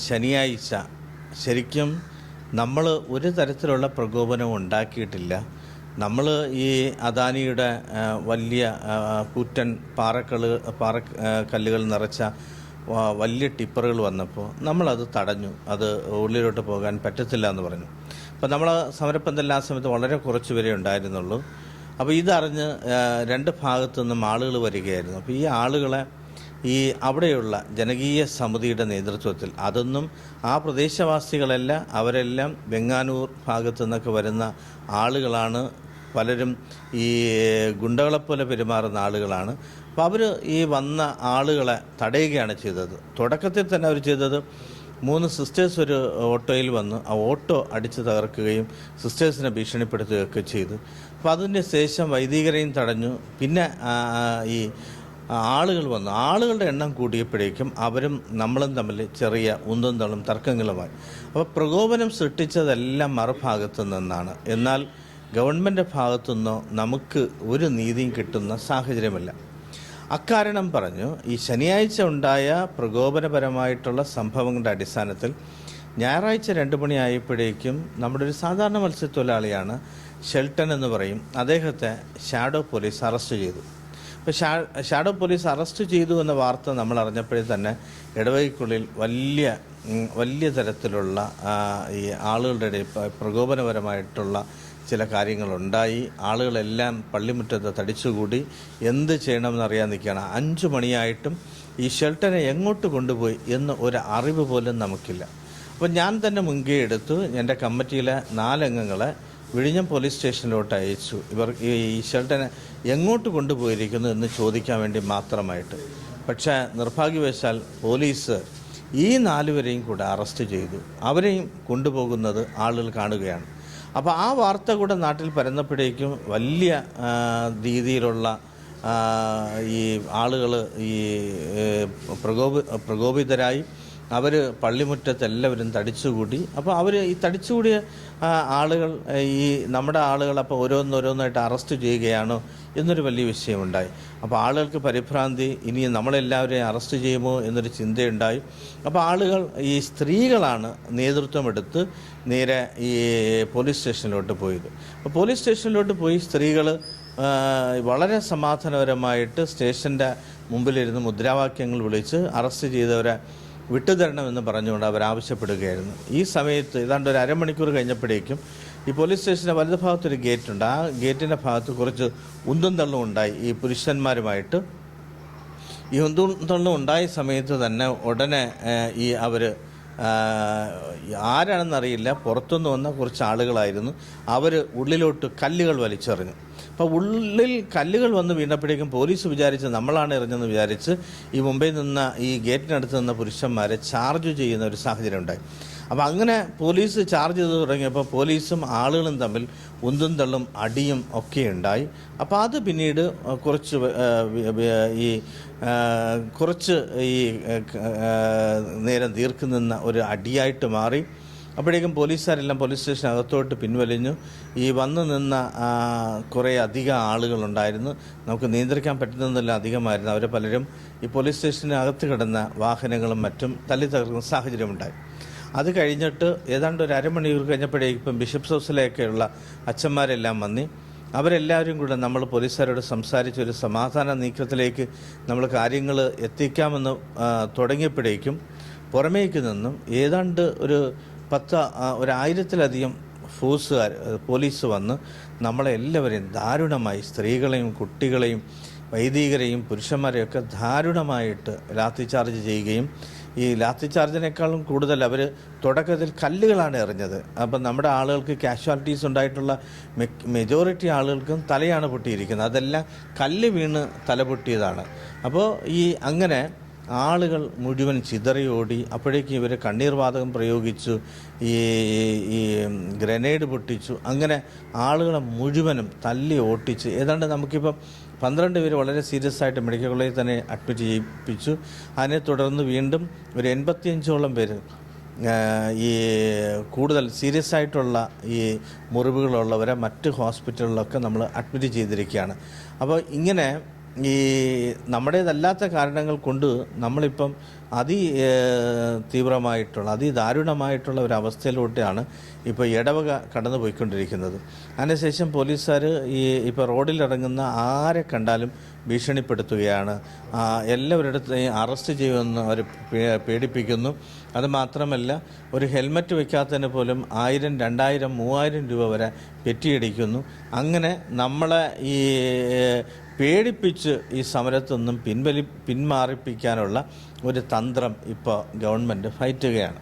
ശനിയാഴ്ച ശരിക്കും നമ്മൾ ഒരു തരത്തിലുള്ള പ്രകോപനവും ഉണ്ടാക്കിയിട്ടില്ല. നമ്മൾ ഈ അദാനിയുടെ വലിയ കൂറ്റൻ പാറക്കൾ പാറ കല്ലുകൾ നിറച്ച വലിയ ടിപ്പറുകൾ വന്നപ്പോൾ നമ്മളത് തടഞ്ഞു. അത് ഉള്ളിലോട്ട് പോകാൻ പറ്റത്തില്ല എന്ന് പറഞ്ഞു. അപ്പോൾ നമ്മൾ സമരപ്പന്തലിൽ ആ സമയത്ത് വളരെ കുറച്ച് പേരെ ഉണ്ടായിരുന്നുള്ളൂ. അപ്പോൾ ഇതറിഞ്ഞ് രണ്ട് ഭാഗത്തു നിന്നും ആളുകൾ വരികയായിരുന്നു. അപ്പോൾ ഈ ആളുകളെ ഈ അവിടെയുള്ള ജനകീയ സമിതിയുടെ നേതൃത്വത്തിൽ അതൊന്നും ആ പ്രദേശവാസികളല്ല അവരെല്ലാം വെങ്ങാനൂർ ഭാഗത്തു നിന്നൊക്കെ വരുന്ന ആളുകളാണ്. പലരും ഈ ഗുണ്ടകളെപ്പോലെ പെരുമാറുന്ന ആളുകളാണ്. അപ്പോൾ അവർ ഈ വന്ന ആളുകളെ തടയുകയാണ് ചെയ്തത്. തുടക്കത്തിൽ തന്നെ അവർ ചെയ്തത് മൂന്ന് സിസ്റ്റേഴ്സ് ഒരു ഓട്ടോയിൽ വന്ന് ആ ഓട്ടോ അടിച്ച് തകർക്കുകയും സിസ്റ്റേഴ്സിനെ ഭീഷണിപ്പെടുത്തുകയൊക്കെ ചെയ്തു. അപ്പോൾ അതിന് ശേഷം വൈദികരെയും തടഞ്ഞു. പിന്നെ ഈ ആളുകൾ വന്നു. ആളുകളുടെ എണ്ണം കൂടിയപ്പോഴേക്കും അവരും നമ്മളും തമ്മിൽ ചെറിയ ഉന്തും തള്ളും തർക്കങ്ങളുമായി. അപ്പോൾ പ്രകോപനം സൃഷ്ടിച്ചതെല്ലാം മറുഭാഗത്തു നിന്നാണ്. എന്നാൽ ഗവൺമെന്റ് ഭാഗത്തുനിന്നോ നമുക്ക് ഒരു നീതിയും കിട്ടുന്ന സാഹചര്യമല്ല. അക്കാരണം പറഞ്ഞു ഈ ശനിയാഴ്ച ഉണ്ടായ പ്രകോപനപരമായിട്ടുള്ള സംഭവങ്ങളുടെ അടിസ്ഥാനത്തിൽ ഞായറാഴ്ച രണ്ട് മണിയായപ്പോഴേക്കും നമ്മുടെ ഒരു സാധാരണ മത്സ്യത്തൊഴിലാളിയാണ് ഷെൽട്ടൺ എന്ന് പറയും. അദ്ദേഹത്തെ ഷാഡോ പോലീസ് അറസ്റ്റ് ചെയ്തു. അപ്പോൾ ഷാ ഷാഡോ പോലീസ് അറസ്റ്റ് ചെയ്തു എന്ന വാർത്ത നമ്മൾ അറിഞ്ഞപ്പോഴേ തന്നെ ഇടവകയ്ക്കുള്ളിൽ വലിയ വലിയ തരത്തിലുള്ള ഈ ആളുകളുടെ ഇടയിൽ പ്രകോപനപരമായിട്ടുള്ള ചില കാര്യങ്ങളുണ്ടായി. ആളുകളെല്ലാം പള്ളിമുറ്റത്ത് തടിച്ചുകൂടി എന്ത് ചെയ്യണമെന്നറിയാൻ നിൽക്കുകയാണ്. അഞ്ച് മണിയായിട്ടും ഈ ഷെൽട്ടനെ എങ്ങോട്ട് കൊണ്ടുപോയി എന്ന് ഒരു അറിവ് പോലും നമുക്കില്ല. അപ്പോൾ ഞാൻ തന്നെ മുൻകൈ എടുത്തു. എന്റെ കമ്മിറ്റിയിലെ നാലംഗങ്ങളെ വിഴിഞ്ഞം പോലീസ് സ്റ്റേഷനിലോട്ട് അയച്ചു. ഇവർ ഈ ഷെൽട്ടനെ എങ്ങോട്ട് കൊണ്ടുപോയിരിക്കുന്നു എന്ന് ചോദിക്കാൻ വേണ്ടി മാത്രമായിട്ട്. പക്ഷേ നിർഭാഗ്യവശാൽ പോലീസ് ഈ നാലുപേരെയും കൂടെ അറസ്റ്റ് ചെയ്തു. അവരെയും കൊണ്ടുപോകുന്നത് ആളുകൾ കാണുകയാണ്. അപ്പോൾ ആ വാർത്ത കൂടെ നാട്ടിൽ പരന്നപ്പോഴേക്കും വലിയ രീതിയിലുള്ള ഈ ആളുകൾ ഈ പ്രകോപി പ്രകോപിതരായി. അവർ പള്ളിമുറ്റത്ത് എല്ലാവരും തടിച്ചുകൂടി. അപ്പോൾ അവർ ഈ തടിച്ചുകൂടിയ ആളുകൾ ഈ നമ്മുടെ ആളുകൾ അപ്പോൾ ഓരോന്നോരോന്നായിട്ട് അറസ്റ്റ് ചെയ്യുകയാണോ എന്നൊരു വലിയ വിഷയമുണ്ടായി. അപ്പോൾ ആളുകൾക്ക് പരിഭ്രാന്തി ഇനി നമ്മളെല്ലാവരെയും അറസ്റ്റ് ചെയ്യുമോ എന്നൊരു ചിന്തയുണ്ടായി. അപ്പോൾ ആളുകൾ ഈ സ്ത്രീകളാണ് നേതൃത്വം എടുത്ത് നേരെ ഈ പോലീസ് സ്റ്റേഷനിലോട്ട് പോയത്. അപ്പോൾ പോലീസ് സ്റ്റേഷനിലോട്ട് പോയി സ്ത്രീകൾ വളരെ സമാധാനപരമായിട്ട് സ്റ്റേഷന്റെ മുമ്പിലിരുന്ന് മുദ്രാവാക്യങ്ങൾ വിളിച്ച് അറസ്റ്റ് ചെയ്തവരെ വിട്ടുതരണമെന്ന് പറഞ്ഞുകൊണ്ട് അവർ ആവശ്യപ്പെടുകയായിരുന്നു ഈ സമയത്ത് ഏതാണ്ട് ഒരു അരമണിക്കൂർ കഴിഞ്ഞപ്പോഴേക്കും ഈ പോലീസ് സ്റ്റേഷന്റെ വലതു ഭാഗത്തൊരു ഗേറ്റുണ്ട്. ആ ഗേറ്റിന്റെ ഭാഗത്ത് കുറച്ച് ഉന്തും തള്ളും ഉണ്ടായി. ഈ പുരുഷന്മാരുമായിട്ട് ഈ ഉന്തും തള്ളും ഉണ്ടായ സമയത്ത് തന്നെ ഉടനെ ഈ അവർ ആരാണെന്നറിയില്ല. പുറത്തുനിന്ന് വന്ന കുറച്ച് ആളുകളായിരുന്നു. അവർ ഉള്ളിലോട്ട് കല്ലുകൾ വലിച്ചെറിഞ്ഞു. അപ്പോൾ ഉള്ളിൽ കല്ലുകൾ വന്ന് വീണപ്പോഴേക്കും പോലീസ് വിചാരിച്ച് നമ്മളാണ് എറിഞ്ഞെന്ന് വിചാരിച്ച് ഈ മുംബൈയിൽ നിന്ന് ഈ ഗേറ്റിനടുത്ത് നിന്ന പുരുഷന്മാരെ ചാർജ് ചെയ്യുന്ന ഒരു സാഹചര്യം ഉണ്ടായി. അപ്പോൾ അങ്ങനെ പോലീസ് ചാർജ് ചെയ്ത് തുടങ്ങിയപ്പോൾ പോലീസും ആളുകളും തമ്മിൽ ഉന്തും തള്ളും അടിയും ഒക്കെ ഉണ്ടായി. അപ്പോൾ അത് പിന്നീട് കുറച്ച് ഈ കുറച്ച് ഈ നേരം ദീർഘ നിന്ന ഒരു അടിയായിട്ട് മാറി. അപ്പോഴേക്കും പോലീസുകാരെല്ലാം പോലീസ് സ്റ്റേഷൻ അകത്തോട്ട് പിൻവലിഞ്ഞു. ഈ വന്നു നിന്ന കുറേ അധികം ആളുകളുണ്ടായിരുന്നു. നമുക്ക് നിയന്ത്രിക്കാൻ പറ്റുന്നതെല്ലാം അധികമായിരുന്നു. അവരെ പലരും ഈ പോലീസ് സ്റ്റേഷന് അകത്ത് കിടന്ന വാഹനങ്ങളും മറ്റും തല്ലി തകർക്കുന്ന സാഹചര്യമുണ്ടായി അത് കഴിഞ്ഞിട്ട് ഏതാണ്ട് ഒരു അരമണിക്കൂർ കഴിഞ്ഞപ്പോഴേക്കും ഇപ്പം ബിഷപ്സ് ഹൗസിലേക്കുള്ള അച്ഛന്മാരെല്ലാം വന്നി. അവരെല്ലാവരും കൂടെ നമ്മൾ പോലീസുകാരോട് സംസാരിച്ച് ഒരു സമാധാന നീക്കത്തിലേക്ക് നമ്മൾ കാര്യങ്ങൾ എത്തിക്കാമെന്ന് തുടങ്ങിയപ്പോഴേക്കും പുറമേക്ക് നിന്നും ഏതാണ്ട് ഒരു പത്ത് ഒരായിരത്തിലധികം ഫോഴ്സുകാർ പോലീസ് വന്ന് നമ്മളെ എല്ലാവരെയും ദാരുണമായി സ്ത്രീകളെയും കുട്ടികളെയും വൈദികരെയും പുരുഷന്മാരെയൊക്കെ ദാരുണമായിട്ട് ലാത്തി ചാർജ് ചെയ്യുകയും ഈ ലാത്തി ചാർജിനേക്കാളും കൂടുതൽ അവർ തുടക്കത്തിൽ കല്ലുകളാണ് എറിഞ്ഞത്. അപ്പം നമ്മുടെ ആളുകൾക്ക് കാഷ്വാലിറ്റീസ് ഉണ്ടായിട്ടുള്ള മെജോറിറ്റി ആളുകൾക്കും തലയാണ് പൊട്ടിയിരിക്കുന്നത്. അതെല്ലാം കല്ല് വീണ് തല പൊട്ടിയതാണ് അപ്പോൾ ഈ അങ്ങനെ ആളുകൾ മുഴുവൻ ചിതറിയോടി അപ്പോഴേക്കും ഇവർ കണ്ണീർ വാതകം പ്രയോഗിച്ചു ഈ ഈ ഗ്രനേഡ് പൊട്ടിച്ചു. അങ്ങനെ ആളുകളെ മുഴുവനും തല്ലി ഓട്ടിച്ച് ഏതാണ്ട് നമുക്കിപ്പം പന്ത്രണ്ട് പേര് വളരെ സീരിയസ് ആയിട്ട് മെഡിക്കൽ കോളേജിൽ തന്നെ അഡ്മിറ്റ് ചെയ്യിപ്പിച്ചു. അതിനെ തുടർന്ന് വീണ്ടും ഒരു എൺപത്തിയഞ്ചോളം പേര് ഈ കൂടുതൽ സീരിയസ് ആയിട്ടുള്ള ഈ മുറിവുകളുള്ളവരെ മറ്റ് ഹോസ്പിറ്റലുകളിലൊക്കെ നമ്മൾ അഡ്മിറ്റ് ചെയ്തിരിക്കുകയാണ്. അപ്പോൾ ഇങ്ങനെ ഈ നമ്മുടേതല്ലാത്ത കാരണങ്ങൾ കൊണ്ട് നമ്മളിപ്പം അതി തീവ്രമായിട്ടുള്ള അതിദാരുണമായിട്ടുള്ള ഒരു അവസ്ഥയിലൂടെയാണ് ഇപ്പോൾ ഇടവക കടന്നു പോയിക്കൊണ്ടിരിക്കുന്നത്. അതിനുശേഷം പോലീസുകാർ ഈ ഇപ്പോൾ റോഡിലിറങ്ങുന്ന ആരെ കണ്ടാലും ഭീഷണിപ്പെടുത്തുകയാണ്. എല്ലാവരുടെയും അറസ്റ്റ് ചെയ്യുമെന്ന് അവർ പേടിപ്പിക്കുന്നു. അതുമാത്രമല്ല ഒരു ഹെൽമറ്റ് വയ്ക്കാത്തതിന് പോലും ആയിരം രണ്ടായിരം മൂവായിരം രൂപ വരെ പെറ്റിയടിക്കുന്നു. അങ്ങനെ നമ്മളെ ഈ പേടിപ്പിച്ച് ഈ സമരത്തു നിന്നും പിൻവലി പിന്മാറിപ്പിക്കാനുള്ള ഒരു തന്ത്രം ഇപ്പോൾ ഗവൺമെന്റ് ഫയറ്റുകയാണ്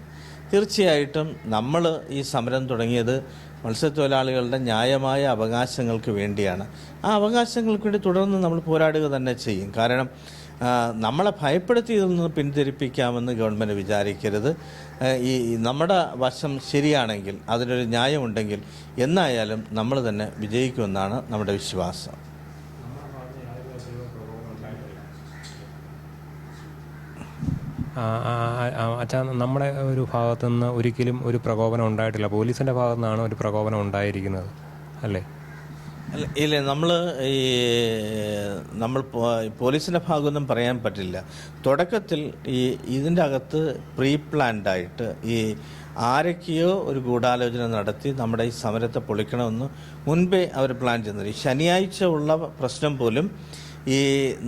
തീർച്ചയായിട്ടും നമ്മൾ ഈ സമരം തുടങ്ങിയത് മത്സ്യത്തൊഴിലാളികളുടെ ന്യായമായ അവകാശങ്ങൾക്ക് വേണ്ടിയാണ്. ആ അവകാശങ്ങൾക്ക് വേണ്ടി തുടർന്ന് നമ്മൾ പോരാടുക തന്നെ ചെയ്യും. കാരണം നമ്മളെ ഭയപ്പെടുത്തി ഇതിൽ നിന്ന് പിന്തിരിപ്പിക്കാമെന്ന് ഗവൺമെന്റ് വിചാരിക്കരുത്. ഈ നമ്മുടെ വശം ശരിയാണെങ്കിൽ അതിനൊരു ന്യായമുണ്ടെങ്കിൽ എന്നായാലും നമ്മൾ തന്നെ വിജയിക്കുമെന്നാണ് നമ്മുടെ വിശ്വാസം ആ, ആ, ആ, അച്ഛാ നമ്മുടെ ഒരു ഭാഗത്തു നിന്ന് ഒരിക്കലും ഒരു പ്രകോപനം ഉണ്ടായിട്ടില്ല. പോലീസിന്റെ ഭാഗത്തു നിന്നാണ് ഒരു പ്രകോപനം ഉണ്ടായിരിക്കുന്നത് അല്ലേ? അല്ല ഇല്ല നമ്മൾ ഈ നമ്മൾ പോലീസിന്റെ ഭാഗമൊന്നും പറയാൻ പറ്റില്ല. തുടക്കത്തിൽ ഈ ഇതിന്റെ അകത്ത് പ്രീ പ്ലാൻഡായിട്ട് ഈ ആരൊക്കെയോ ഒരു ഗൂഢാലോചന നടത്തി നമ്മുടെ ഈ സമരത്തെ പൊളിക്കണമെന്ന് മുൻപേ അവർ പ്ലാൻ ചെയ്യുന്നത് ശനിയാഴ്ച ഉള്ള പ്രശ്നം പോലും ഈ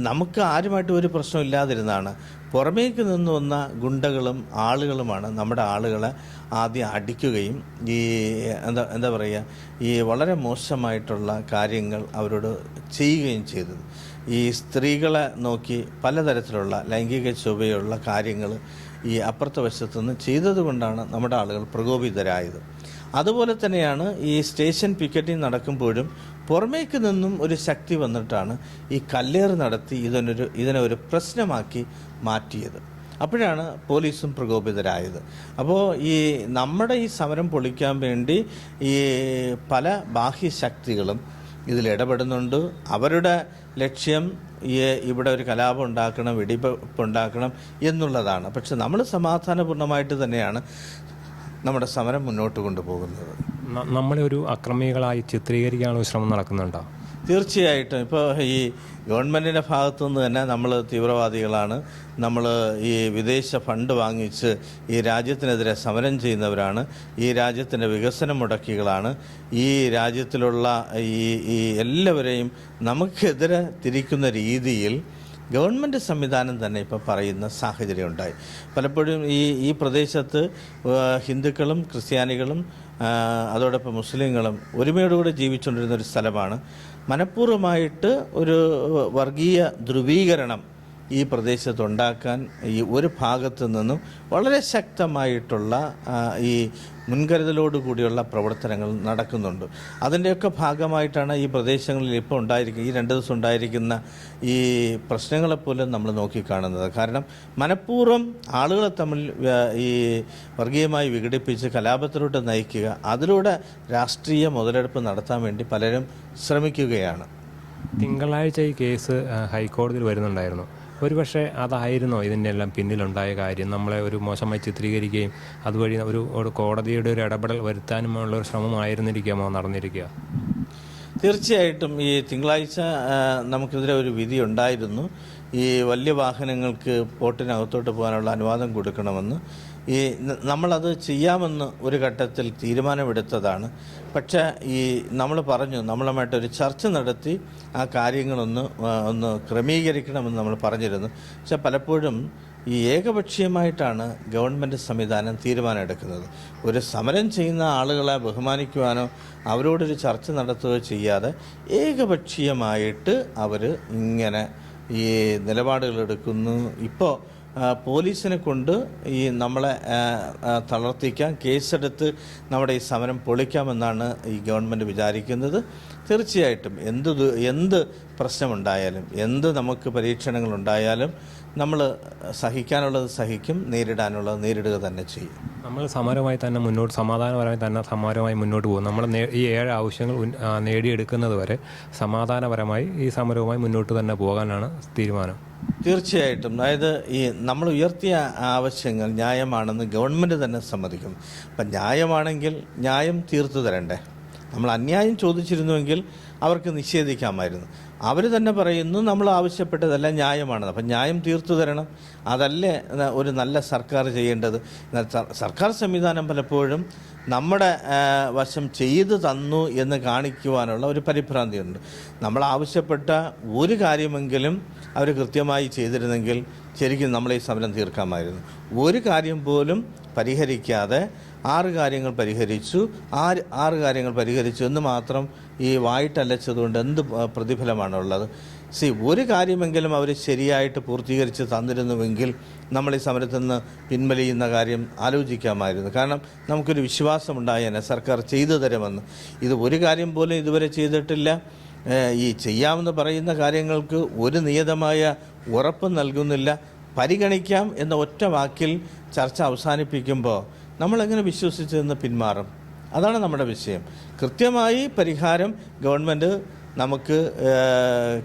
നമുക്ക് ആരുമായിട്ടും ഒരു പ്രശ്നം ഇല്ലാതിരുന്നാണ് പുറമേക്ക് നിന്ന് വന്ന ഗുണ്ടകളും ആളുകളുമാണ് നമ്മുടെ ആളുകളെ ആദ്യം അടിക്കുകയും ഈ എന്താ എന്താ പറയുക ഈ വളരെ മോശമായിട്ടുള്ള കാര്യങ്ങൾ അവരോട് ചെയ്യുകയും ചെയ്തത്. ഈ സ്ത്രീകളെ നോക്കി പലതരത്തിലുള്ള ലൈംഗിക ചുവയുള്ള കാര്യങ്ങൾ ഈ അപ്പുറത്തെ വശത്തു നിന്ന് ചെയ്തതുകൊണ്ടാണ് നമ്മുടെ ആളുകൾ പ്രകോപിതരായത്. അതുപോലെ തന്നെയാണ് ഈ സ്റ്റേഷൻ പിക്കറ്റിംഗ് നടക്കുമ്പോഴും പുറമേക്ക് നിന്നും ഒരു ശക്തി വന്നിട്ടാണ് ഈ കല്ലേറ് നടത്തി ഇതിനൊരു ഇതിനെ ഒരു പ്രശ്നമാക്കി മാറ്റിയത്. അപ്പോഴാണ് പോലീസും പ്രകോപിതരായത്. അപ്പോൾ ഈ നമ്മുടെ ഈ സമരം പൊളിക്കാൻ വേണ്ടി ഈ പല ബാഹ്യശക്തികളും ഇതിൽ ഇടപെടുന്നുണ്ട്. അവരുടെ ലക്ഷ്യം ഈ ഇവിടെ ഒരു കലാപം ഉണ്ടാക്കണം വെടിവെപ്പ് ഉണ്ടാക്കണം എന്നുള്ളതാണ്. പക്ഷെ നമ്മൾ സമാധാനപൂർണമായിട്ട് തന്നെയാണ് നമ്മുടെ സമരം മുന്നോട്ട് കൊണ്ടുപോകുന്നത്. നമ്മളെ ഒരു അക്രമികളായി ചിത്രീകരിക്കാനുള്ള ശ്രമം നടക്കുന്നുണ്ടോ? തീർച്ചയായിട്ടും. ഇപ്പോൾ ഈ ഗവൺമെന്റിന്റെ ഭാഗത്തു നിന്ന് തന്നെ നമ്മൾ തീവ്രവാദികളാണ്. നമ്മൾ ഈ വിദേശ ഫണ്ട് വാങ്ങിച്ച് ഈ രാജ്യത്തിനെതിരെ സമരം ചെയ്യുന്നവരാണ്. ഈ രാജ്യത്തിന്റെ വികസനം മുടക്കികളാണ്. ഈ രാജ്യത്തിലുള്ള ഈ ഈ എല്ലാവരെയും നമുക്കെതിരെ തിരിക്കുന്ന രീതിയിൽ ഗവൺമെന്റ് സംവിധാനം തന്നെ ഇപ്പോൾ പറയുന്ന സാഹചര്യം ഉണ്ടായി. പലപ്പോഴും ഈ ഈ പ്രദേശത്ത് ഹിന്ദുക്കളും ക്രിസ്ത്യാനികളും അതോടൊപ്പം മുസ്ലിങ്ങളും ഒരുമയോടുകൂടി ജീവിച്ചുകൊണ്ടിരുന്ന ഒരു സ്ഥലമാണ്. മനഃപൂർവമായിട്ട് ഒരു വർഗീയ ധ്രുവീകരണം ഈ പ്രദേശത്ത് ഉണ്ടാക്കാൻ ഈ ഒരു ഭാഗത്തു നിന്നും വളരെ ശക്തമായിട്ടുള്ള ഈ മുൻകരുതലോട് കൂടിയുള്ള പ്രവർത്തനങ്ങൾ നടക്കുന്നുണ്ട്. അതിന്റെയൊക്കെ ഭാഗമായിട്ടാണ് ഈ പ്രദേശങ്ങളിൽ ഇപ്പോൾ ഉണ്ടായിരിക്കുന്ന ഈ രണ്ട് ദിവസം ഉണ്ടായിരിക്കുന്ന ഈ പ്രശ്നങ്ങളെപ്പോലും നമ്മൾ നോക്കിക്കാണുന്നത്. കാരണം മനഃപൂർവം ആളുകളെ തമ്മിൽ ഈ വർഗീയമായി വിഘടിപ്പിച്ച് കലാപത്തിലോട്ട് നയിക്കുക അതിലൂടെ രാഷ്ട്രീയ മുതലെടുപ്പ് നടത്താൻ വേണ്ടി പലരും ശ്രമിക്കുകയാണ്. തിങ്കളാഴ്ച ഈ കേസ് ഹൈക്കോടതിയിൽ വരുന്നുണ്ടായിരുന്നു. ഒരുപക്ഷെ അതായിരുന്നോ ഇതിന്റെ എല്ലാം പിന്നിലുണ്ടായ കാര്യം? നമ്മളെ ഒരു മോശമായി ചിത്രീകരിക്കുകയും അതുവഴി ഒരു ഒരു കോടതിയുടെ ഒരു ഇടപെടൽ വരുത്താനുമുള്ള ഒരു ശ്രമമായിരുന്നിരിക്കാമോ നടന്നിരിക്കുക തീർച്ചയായിട്ടും ഈ തിങ്കളാഴ്ച നമുക്കെതിരെ ഒരു വിധി ഉണ്ടായിരുന്നു. ഈ വലിയ വാഹനങ്ങൾക്ക് പോട്ടിനകത്തോട്ട് പോകാനുള്ള അനുവാദം കൊടുക്കണമെന്ന്. ഈ നമ്മളത് ചെയ്യാമെന്ന് ഒരു ഘട്ടത്തിൽ തീരുമാനമെടുത്തതാണ്. പക്ഷേ ഈ നമ്മൾ പറഞ്ഞു നമ്മളുമായിട്ട് ഒരു ചർച്ച നടത്തി ആ കാര്യങ്ങളൊന്ന് ഒന്ന് ക്രമീകരിക്കണമെന്ന് നമ്മൾ പറഞ്ഞിരുന്നു. പക്ഷെ പലപ്പോഴും ഈ ഏകപക്ഷീയമായിട്ടാണ് ഗവൺമെന്റ് സംവിധാനം തീരുമാനമെടുക്കുന്നത്. ഒരു സമരം ചെയ്യുന്ന ആളുകളെ ബഹുമാനിക്കുവാനോ അവരോടൊരു ചർച്ച നടത്തുകയോ ചെയ്യാതെ ഏകപക്ഷീയമായിട്ട് അവർ ഇങ്ങനെ ഈ നിലപാടുകൾ എടുക്കുന്നു ഇപ്പോൾ പോലീസിനെ കൊണ്ട് ഈ നമ്മളെ തളർത്തിക്കാം കേസെടുത്ത് നമ്മുടെ ഈ സമരം പൊളിക്കാമെന്നാണ് ഈ ഗവൺമെന്റ് വിചാരിക്കുന്നത്. തീർച്ചയായിട്ടും എന്ത് എന്ത് പ്രശ്നമുണ്ടായാലും എന്ത് നമുക്ക് പരീക്ഷണങ്ങൾ ഉണ്ടായാലും നമ്മൾ സഹിക്കാനുള്ളത് സഹിക്കും നേരിടാനുള്ളത് നേരിടുക തന്നെ ചെയ്യും. നമ്മൾ സമരമായി തന്നെ മുന്നോട്ട് സമാധാനപരമായി തന്നെ സമരമായി മുന്നോട്ട് പോകും. നമ്മൾ ഈ ഏഴ് ആവശ്യങ്ങൾ നേടിയെടുക്കുന്നത് വരെ സമാധാനപരമായി ഈ സമരവുമായി മുന്നോട്ട് തന്നെ പോകാനാണ് തീരുമാനം. തീർച്ചയായിട്ടും. അതായത് ഈ നമ്മൾ ഉയർത്തിയ ആവശ്യങ്ങൾ ന്യായമാണെന്ന് ഗവൺമെന്റ് തന്നെ സമ്മതിക്കും. അപ്പം ന്യായമാണെങ്കിൽ ന്യായം തീർത്തു തരണ്ടേ. നമ്മൾ അന്യായം ചോദിച്ചിരുന്നുവെങ്കിൽ അവർക്ക് നിഷേധിക്കാമായിരുന്നു. അവർ തന്നെ പറയുന്നു നമ്മൾ ആവശ്യപ്പെട്ടതെല്ലാം ന്യായമാണെന്ന്. അപ്പം ന്യായം തീർത്തു തരണം. അതല്ലേ ഒരു നല്ല സർക്കാർ ചെയ്യേണ്ടത്. സർക്കാർ സംവിധാനം പലപ്പോഴും നമ്മുടെ വശം ചെയ്തു തന്നു എന്ന് കാണിക്കുവാനുള്ള ഒരു പരിഭ്രാന്തിയുണ്ട്. നമ്മൾ ആവശ്യപ്പെട്ട ഒരു കാര്യമെങ്കിലും അവർ കൃത്യമായി ചെയ്തിരുന്നെങ്കിൽ ശരിക്കും നമ്മൾ ഈ സമരം തീർക്കാമായിരുന്നു. ഒരു കാര്യം പോലും പരിഹരിക്കാതെ ആറ് കാര്യങ്ങൾ പരിഹരിച്ചു. ആറ് ആറ് കാര്യങ്ങൾ പരിഹരിച്ചു എന്ന് മാത്രം ഈ വായിട്ടലച്ചതുകൊണ്ട് എന്ത് പ്രതിഫലമാണുള്ളത്? സി ഒരു കാര്യമെങ്കിലും അവർ ശരിയായിട്ട് പൂർത്തീകരിച്ച് തന്നിരുന്നുവെങ്കിൽ നമ്മൾ ഈ സമരത്തിൽ നിന്ന് പിൻവലിയുന്ന കാര്യം ആലോചിക്കാമായിരുന്നു. കാരണം നമുക്കൊരു വിശ്വാസമുണ്ടായേനെ. സർക്കാർ ചെയ്തു തരുമെന്ന്. ഇത് ഒരു കാര്യം പോലും ഇതുവരെ ചെയ്തിട്ടില്ല. ഈ ചെയ്യാമെന്ന് പറയുന്ന കാര്യങ്ങൾക്ക് ഒരു നിയതമായ ഉറപ്പ് നൽകുന്നില്ല. പരിഗണിക്കാം എന്ന ഒറ്റ വാക്കിൽ ചർച്ച അവസാനിപ്പിക്കുമ്പോൾ നമ്മളെങ്ങനെ വിശ്വസിച്ച് നിന്ന് പിന്മാറും. അതാണ് നമ്മുടെ വിഷയം. കൃത്യമായി പരിഹാരം ഗവൺമെന്റ് നമുക്ക്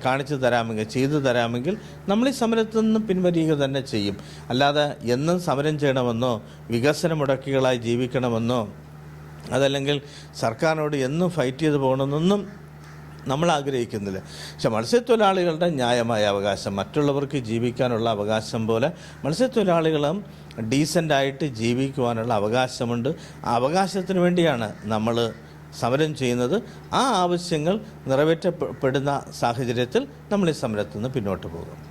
കാണിച്ചു തരാമെങ്കിൽ ചെയ്തു തരാമെങ്കിൽ നമ്മൾ ഈ സമരത്തിൽ നിന്ന് പിൻവലിയുക തന്നെ ചെയ്യും. അല്ലാതെ എന്നും സമരം ചെയ്യണമെന്നോ വികസന മുടക്കികളായി ജീവിക്കണമെന്നോ അതല്ലെങ്കിൽ സർക്കാരിനോട് എന്നും ഫൈറ്റ് ചെയ്ത് പോകണമെന്നൊന്നും നമ്മൾ ആഗ്രഹിക്കുന്നില്ല പക്ഷെ മത്സ്യത്തൊഴിലാളികളുടെ ന്യായമായ അവകാശം മറ്റുള്ളവർക്ക് ജീവിക്കാനുള്ള അവകാശം പോലെ മത്സ്യത്തൊഴിലാളികളും ഡീസന്റായിട്ട് ജീവിക്കുവാനുള്ള അവകാശമുണ്ട്. ആ അവകാശത്തിന് വേണ്ടിയാണ് നമ്മൾ സമരം ചെയ്യുന്നത്. ആ ആവശ്യങ്ങൾ നിറവേറ്റപ്പെടുന്ന സാഹചര്യത്തിൽ നമ്മൾ ഈ സമരത്തിൽ നിന്ന് പിന്നോട്ട് പോകും.